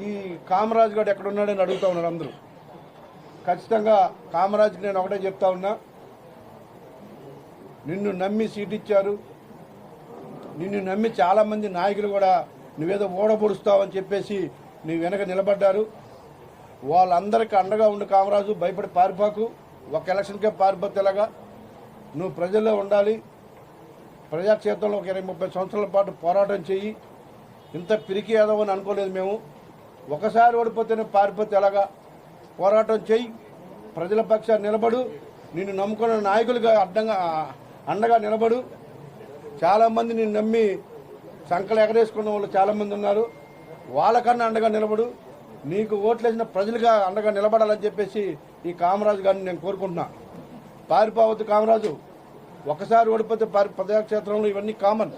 ఈ కామరాజు గారు ఎక్కడున్నాడని అడుగుతా ఉన్నారు అందరూ. ఖచ్చితంగా కామరాజుకి నేను ఒకటే చెప్తా ఉన్నా. నిన్ను నమ్మి సీట్ ఇచ్చారు నిన్ను నమ్మి చాలామంది నాయకులు కూడా నువ్వేదో ఓడబొడుస్తావని చెప్పేసి నీ వెనక నిలబడ్డారు. వాళ్ళందరికీ అండగా ఉండి కామరాజు భయపడి పారిపోకు. ఒక ఎలక్షన్కే పారిపోతేలాగా నువ్వు ప్రజల్లో ఉండాలి. ప్రజాక్షేత్రంలో ఒక ఇరవై ముప్పై సంవత్సరాల పాటు పోరాటం చెయ్యి. ఇంత పిరికి ఏదో అని అనుకోలేదు మేము. ఒకసారి ఓడిపోతేనే పారిపోతే ఎలాగా? పోరాటం చెయ్యి. ప్రజల పక్షాన్ని నిలబడు. నిన్ను నమ్ముకున్న నాయకులుగా అడ్డంగా అండగా నిలబడు. చాలామంది నిన్ను నమ్మి సంకలు ఎగరేసుకున్న వాళ్ళు చాలామంది ఉన్నారు. వాళ్ళకన్నా అండగా నిలబడు. నీకు ఓట్లేసిన ప్రజలుగా అండగా నిలబడాలని చెప్పేసి ఈ కామరాజు గారిని నేను కోరుకుంటున్నా. పారిపోవద్దు కామరాజు. ఒకసారి ఓడిపోతే పారి ప్రజాక్షేత్రంలో ఇవన్నీ కామన్.